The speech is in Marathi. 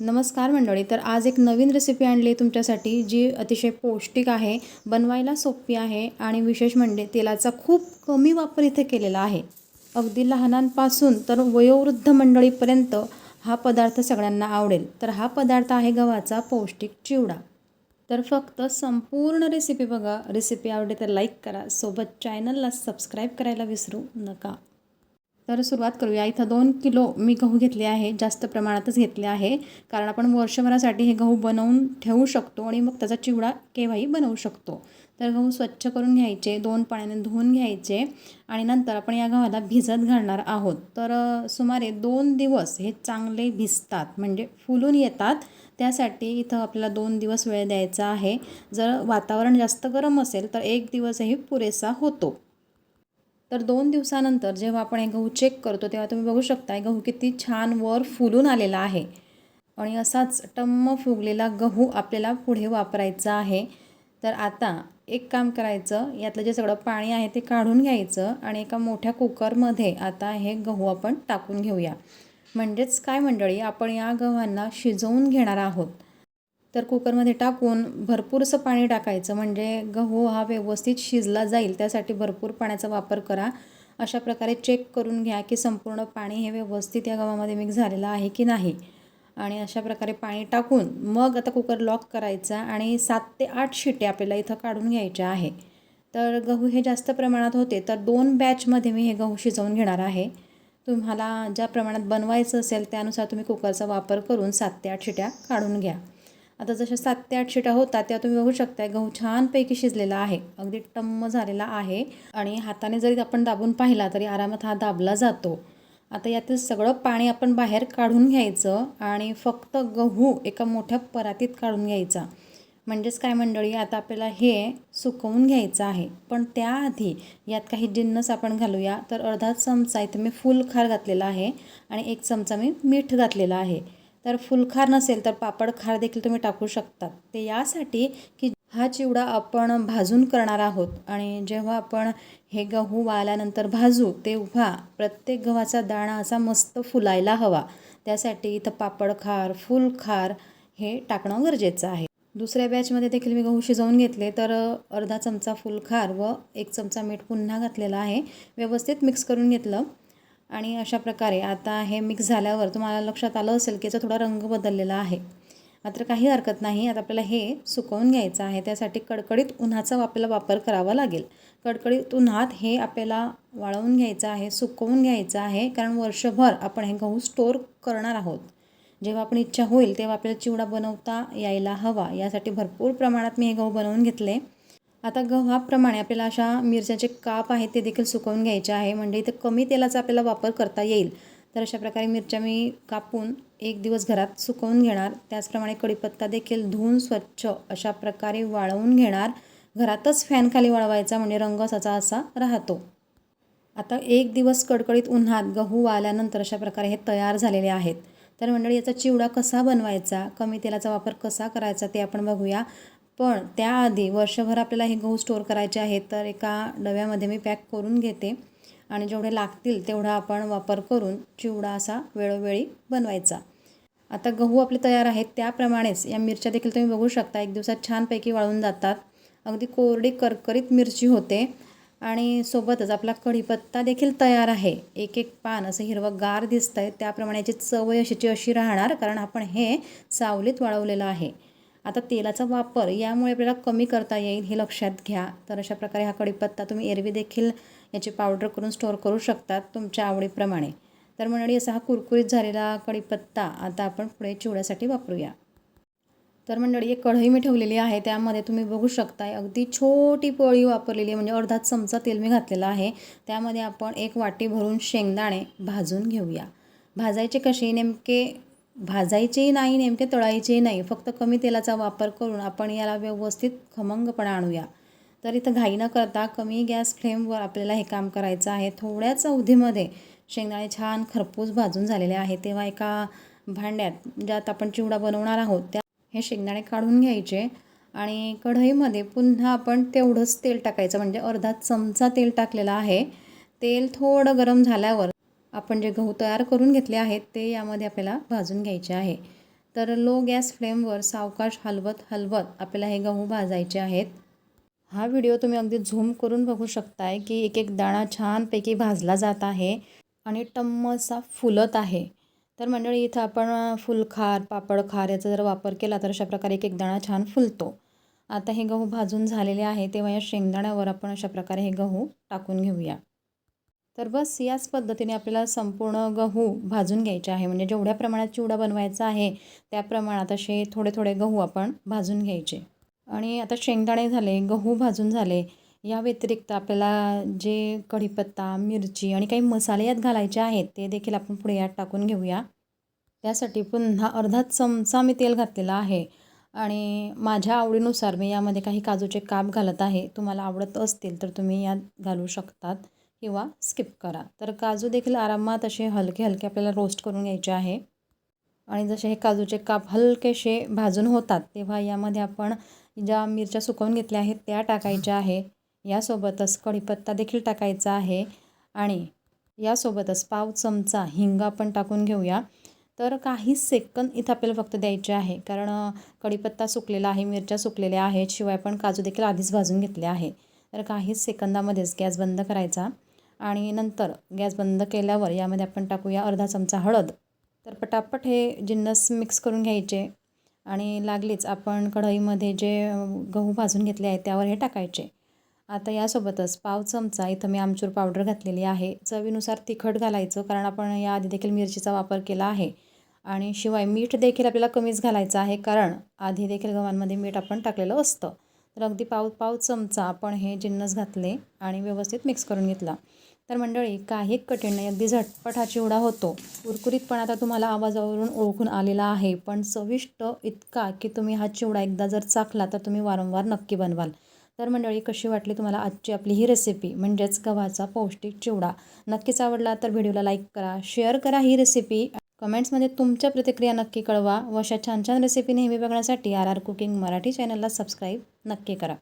नमस्कार मंडळी तर आज एक नवीन रेसिपी आणली आहे तुमच्यासाठी जी अतिशय पौष्टिक आहे बनवायला सोपी आहे आणि विशेष म्हणजे तेलाचा खूप कमी वापर इथे केलेला आहे. अगदी लहानांपासून तर वयोवृद्ध मंडळीपर्यंत हा पदार्थ सगळ्यांना आवडेल. तर हा पदार्थ आहे गव्हाचा पौष्टिक चिवडा. तर फक्त संपूर्ण रेसिपी बघा. रेसिपी आवडली तर लाईक करा. सोबत चॅनलला सबस्क्राईब करायला विसरू नका. तर सुरुवात करूया. इथं दोन किलो मी गहू घेतले आहे. जास्त प्रमाणातच घेतले आहे. कारण आपण वर्षभरासाठी हे गहू बनवून ठेवू शकतो आणि मग त्याचा चिवडा केव्हाही बनवू शकतो. तर गहू स्वच्छ करून घ्यायचे दोन पाण्याने धुवून घ्यायचे आणि नंतर आपण या गव्हाला भिजत घालणार आहोत. तर सुमारे दोन दिवस हे चांगले भिजतात म्हणजे फुलून येतात. त्यासाठी इथं आपल्याला दोन दिवस वेळ द्यायचा आहे. जर वातावरण जास्त गरम असेल तर एक दिवसही पुरेसा होतो. तर दोन दिवसानंतर जेव्हा आपण हे गहू चेक करतो तेव्हा तुम्ही बघू शकता गहू किती छान वर फुलून आलेला आहे. आणि असाच टम्म फुगलेला गहू आपल्याला पुढे वापरायचा आहे. तर आता एक काम करायचं यातलं जे सगळं पाणी आहे ते काढून घ्यायचं आणि एका मोठ्या कुकरमध्ये आता हे गहू आपण टाकून घेऊया. म्हणजेच काय मंडळी आपण या गव्हांना शिजवून घेणार आहोत. तर कुकरमध्ये टाकून भरपूरसं पाणी टाकायचं. म्हणजे गहू हा व्यवस्थित शिजला जाईल. त्यासाठी भरपूर पाण्याचा वापर करा. अशा प्रकारे चेक करून घ्या की संपूर्ण पाणी हे व्यवस्थित या गव्हामध्ये मिक्स झालेलं आहे की नाही. आणि अशा प्रकारे पाणी टाकून मग आता कुकर लॉक करायचा आणि सात ते आठ शिट्या आपल्याला इथं काढून घ्यायच्या आहे. तर गहू हे जास्त प्रमाणात होते तर दोन बॅचमध्ये मी हे गहू शिजवून घेणार आहे. तुम्हाला ज्या प्रमाणात बनवायचं असेल त्यानुसार तुम्ही कुकरचा वापर करून सात ते आठ शिट्या काढून घ्या. आता जशा सात ते आठ शिटा होतात त्या तुम्ही बघू शकता गहू छानपैकी शिजलेला आहे. अगदी टम्म झालेला आहे. आणि हाताने जरी आपण दाबून पाहिला तरी आरामात हा दाबला जातो. आता यातील सगळं पाणी आपण बाहेर काढून घ्यायचं आणि फक्त गहू एका मोठ्या परातीत काढून घ्यायचा. म्हणजेच काय मंडळी आता आपल्याला हे सुकवून घ्यायचं आहे. पण त्याआधी यात काही जिन्नस आपण घालूया. तर अर्धा चमचा इथे मी फुल खार घातलेला आहे आणि एक चमचा मी मीठ घातलेला आहे. तर फुलखार नसेल तर पापड खार देखील तुम्ही टाकू शकता. ते यासाठी की हा चिवडा आपण भाजून करणार आहोत आणि जेव्हा आपण हे गहू वाळल्यानंतर भाजू तेव्हा प्रत्येक गव्हाचा दाणा असा मस्त फुलायला हवा. त्यासाठी इथं पापड खार हे टाकणं गरजेचं आहे. दुसऱ्या बॅचमध्ये देखील मी गहू शिजवून घेतले तर अर्धा चमचा फुलखार व एक चमचा मीठ पुन्हा घातलेला आहे. व्यवस्थित मिक्स करून घेतलं. आणि अशा प्रकारे आता हे मिक्स झाल्यावर तुम्हाला लक्षात आलं असेल की याचा थोडा रंग बदललेला आहे. मात्र काही हरकत नाही. आता आपल्याला हे सुकवून घ्यायचं आहे. त्यासाठी कडकडीत उन्हाचा आपल्याला वापर करावा लागेल. कडकडीत उन्हात हे आपल्याला वाळवून घ्यायचं आहे सुकवून घ्यायचं आहे. कारण वर्षभर आपण हे गहू स्टोअर करणार आहोत. जेव्हा आपण इच्छा होईल तेव्हा आपल्याला चिवडा बनवता यायला हवा. यासाठी भरपूर प्रमाणात मी हे गहू बनवून घेतले. आता गव्हाप्रमाणे आपल्याला अशा मिरच्याचे काप आहेत ते देखील सुकवून घ्यायचे आहे. म्हणजे इथे कमी तेलाचा आपल्याला वापर करता येईल. तर अशा प्रकारे मिरच्या मी कापून एक दिवस घरात सुकवून घेणार. त्याचप्रमाणे कढीपत्ता देखील धुवून स्वच्छ अशा प्रकारे वाळवून घेणार. घरातच फॅनखाली वाळवायचा म्हणजे रंग असाचा असा राहतो. आता एक दिवस कडकडीत उन्हात गहू वाळल्यानंतर अशा प्रकारे हे तयार झालेले आहेत. तर मंडळी याचा चिवडा कसा बनवायचा कमी तेलाचा वापर कसा करायचा ते आपण बघूया. पण त्याआधी वर्षभर आपल्याला हे गहू स्टोअर करायचे आहेत तर एका डब्यामध्ये मी पॅक करून घेते. आणि जेवढे लागतील तेवढा आपण वापर करून चिवडा असा वेळोवेळी बनवायचा. आता गहू आपले तयार आहेत त्याप्रमाणेच या मिरच्या देखील तुम्ही बघू शकता एक दिवसात छानपैकी वाळून जातात. अगदी कोरडी करकरीत मिरची होते. आणि सोबतच आपला कढीपत्ता देखील तयार आहे. एक एक पान असं हिरवं गार दिसतं आहे त्याप्रमाणे याची चवय अशीची अशी राहणार कारण आपण हे सावलीत वाळवलेलं आहे. आता तेलाचा वापर यामुळे आपल्याला कमी करता येईल हे लक्षात घ्या. तर अशा प्रकारे हा कढीपत्ता तुम्ही एरवी देखील याची पावडर करून स्टोअर करू शकतात तुमच्या आवडीप्रमाणे. तर मंडळी असा हा कुरकुरीत झालेला कढीपत्ता आता आपण पुढे चिवड्यासाठी वापरूया. तर मंडळी एक कढई मी ठेवलेली आहे. त्यामध्ये तुम्ही बघू शकताय अगदी छोटी पोळी वापरलेली आहे. म्हणजे अर्धा चमचा तेल मी घातलेला आहे. त्यामध्ये आपण एक वाटी भरून शेंगदाणे भाजून घेऊया. भाजायचे कसे? नेमके भाजायचेही नाही नेमके तळायचेही नाही. फक्त कमी तेलाचा वापर करून आपण याला व्यवस्थित खमंगपणा आणूया. तर इथं घाई न करता कमी गॅस फ्लेमवर आपल्याला हे काम करायचं आहे. थोड्याच अवधीमध्ये शेंगदाणे छान खरपूस भाजून झालेले आहे तेव्हा एका भांड्यात ज्यात आपण चिवडा बनवणार आहोत त्या हे शेंगदाणे काढून घ्यायचे आणि कढईमध्ये पुन्हा आपण तेवढंच तेल टाकायचं. म्हणजे अर्धा चमचा तेल टाकलेला आहे. तेल थोडं गरम झाल्यावर आपण जे गहू तयार करून घेतले आहेत ते यामध्ये आपल्याला भाजून घ्यायचे आहे. तर लो गॅस फ्लेमवर सावकाश हलवत हलवत आपल्याला हे गहू भाजायचे आहेत. हा व्हिडिओ तुम्ही अगदी झूम करून बघू शकताय की एक एक दाणा छानपैकी भाजला जात आहे आणि टम्मसा फुलत आहे. तर मंडळी इथं आपण फुलखार पापडखार याचा जर वापर केला तर अशा प्रकारे एक एक दाणा छान फुलतो. आता हे गहू भाजून झालेले आहे तेव्हा या शेंगदाण्यावर आपण अशा प्रकारे हे गहू टाकून घेऊया. तर बस याच पद्धतीने आपल्याला संपूर्ण गहू भाजून घ्यायचे आहे. म्हणजे जेवढ्या प्रमाणात चिवडा बनवायचा आहे त्या प्रमाणात असे थोडे थोडे गहू आपण भाजून घ्यायचे. आणि आता शेंगदाणे झाले गहू भाजून झाले या व्यतिरिक्त आपल्याला जे कढीपत्ता मिरची आणि काही मसाले यात घालायचे आहेत ते देखील आपण पुढे यात टाकून घेऊया. त्यासाठी पुन्हा अर्धा चमचा मी तेल घातलेलं आहे. आणि माझ्या आवडीनुसार मी यामध्ये काही काजूचे काप घालत आहे. तुम्हाला आवडत असतील तर तुम्ही यात घालू शकतात. किंवा स्किप करा. तर काजू देखील आरामात असे हलके हलके आपल्याला रोस्ट करून घ्यायचे आहे. आणि जसे हे काजूचे काप हलकेसे भाजून होतात तेव्हा यामध्ये आपण ज्या मिरच्या सुकवून घेतल्या आहेत त्या टाकायच्या आहे. यासोबतच कढीपत्ता देखील टाकायचा आहे. आणि यासोबतच पाव चमचा हिंग आपण टाकून घेऊया. तर काही सेकंद इथं आपल्याला फक्त द्यायचे आहे. कारण कढीपत्ता सुकलेला आहे मिरच्या सुकलेल्या आहेत शिवाय पण काजू देखील आधीच भाजून घेतले आहे. तर काहीच सेकंदामध्येच गॅस बंद करायचा. आणि नंतर गॅस बंद केल्यावर यामध्ये आपण टाकूया अर्धा चमचा हळद. तर पटापट हे जिन्नस मिक्स करून घ्यायचे आणि लागलीच आपण कढईमध्ये जे गहू भाजून घेतले आहेत त्यावर हे टाकायचे. आता यासोबतच पाव चमचा इथं मी आमचूर पावडर घातलेली आहे. चवीनुसार तिखट घालायचं कारण आपण याआधी देखील मिरचीचा वापर केला आहे. आणि शिवाय मीठ देखील आपल्याला कमीच घालायचं आहे कारण आधी देखील गव्हांमध्ये मीठ आपण टाकलेलं असतं. तर अगदी पाव पाव चमचा आपण हे जिन्नस घातले आणि व्यवस्थित मिक्स करून घेतला. तर मंडळी काही कठीण नाही. अगदी झटपट हा चिवडा होतो. कुरकुरीतपणा आता तुम्हाला आवाजावरून ओळखून आलेला आहे. पण चविष्ट इतका की तुम्ही हा चिवडा एकदा जर चाखला तर तुम्ही वारंवार नक्की बनवाल. तर मंडळी कशी वाटली तुम्हाला आजची आपली ही रेसिपी म्हणजेच गव्हाचा पौष्टिक चिवडा. नक्कीच आवडला तर व्हिडिओला लाईक करा शेअर करा ही रेसिपी कमेंट्समध्ये तुमच्या प्रतिक्रिया नक्की कळवा. व अशा छान छान रेसिपी नेहमी बघण्यासाठी आर आर कुकिंग मराठी चॅनलला सबस्क्राईब नक्की करा.